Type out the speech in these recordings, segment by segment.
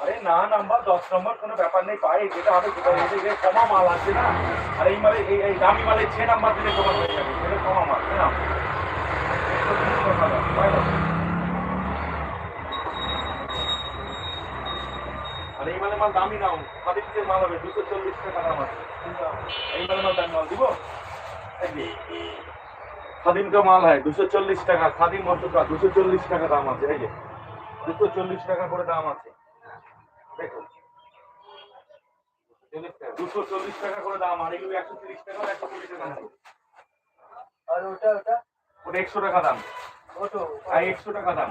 আরে না নাম্বার দশ নম্বর কোনো ব্যাপার নেই যেটা হবে সেটা কমা মাল আছে না? আর এই মালে, এই দামি মালে ছে নাম্বার দিলে হয়ে যাবে, সেটা কমা মাল না? এই মালে মাল দামি নাও মাল হবে, দুশো চল্লিশ টাকা দাম আছে এই মালে মাল দামি মাল দিব? খাদিমকে মাল হয়, দুশো চল্লিশ টাকা খাদিম মতো দুশো চল্লিশ টাকা দাম আছে, এই যে। দুশো চল্লিশ টাকা করে দাম আছে। দেখো দুশো চল্লিশ টাকা করে দাম আর এগুলো একশো তিরিশ টাকা একশো কুড়ি টাকা আর ওটা ওটা? ওটা একশো টাকা দাম। ওটো আর একশো টাকা দাম।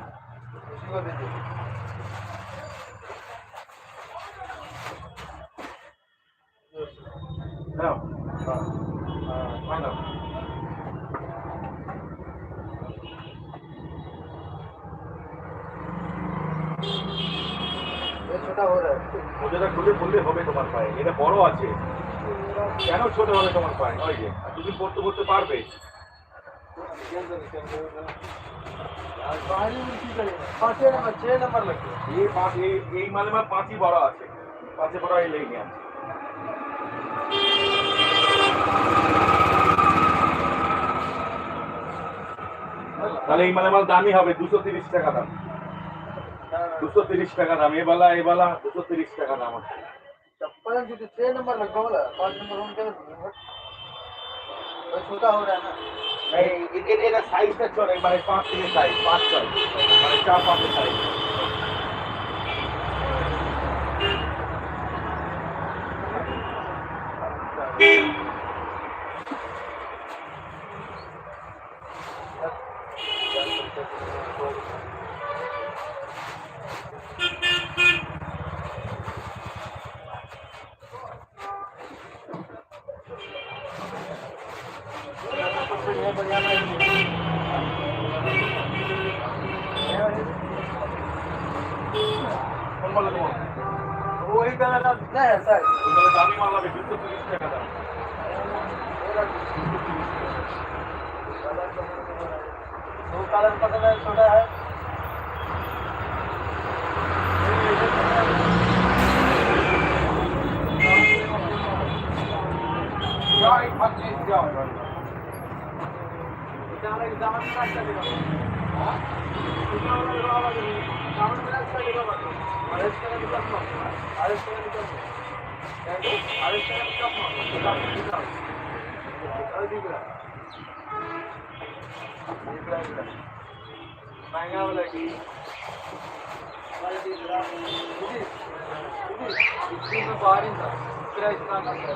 হ্যাঁ মোটা খুলে খুললে হবে তোমার পায়ে। এটা বড় আছে। কেন ছোট হবে তোমার পায়ে? ওই যে। দুদিন পড়তে পড়তে পারবে। এই মাল পাঁচই আছে। লেগে তাহলে এই মালে মাল দামি হবে। দুশো তিরিশ টাকা দাম। দুশো তিরিশ টাকা দাম এ বালা এ বালা দুশো তিরিশ টাকা দাম আছে चप्पल जो छह नंबर लग गया बोला पाँच नंबर हम क्या वो छोटा हो रहा है ना এই এ- এ- এটা সাইজটা চলে মানে পাঁচ থেকে সাইজ পাঁচ ছয় মানে চার পাঁচের সাইজ कलर पकड़ा छोटा है Right, I'm going to go. బంగావులకి వాళ్ళకి ఇది ఇది భారిందా ఇక్కడ ఇస్తాను ఇక్కడ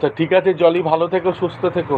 আচ্ছা ঠিক আছে জলি ভালো থেকো সুস্থ থেকো।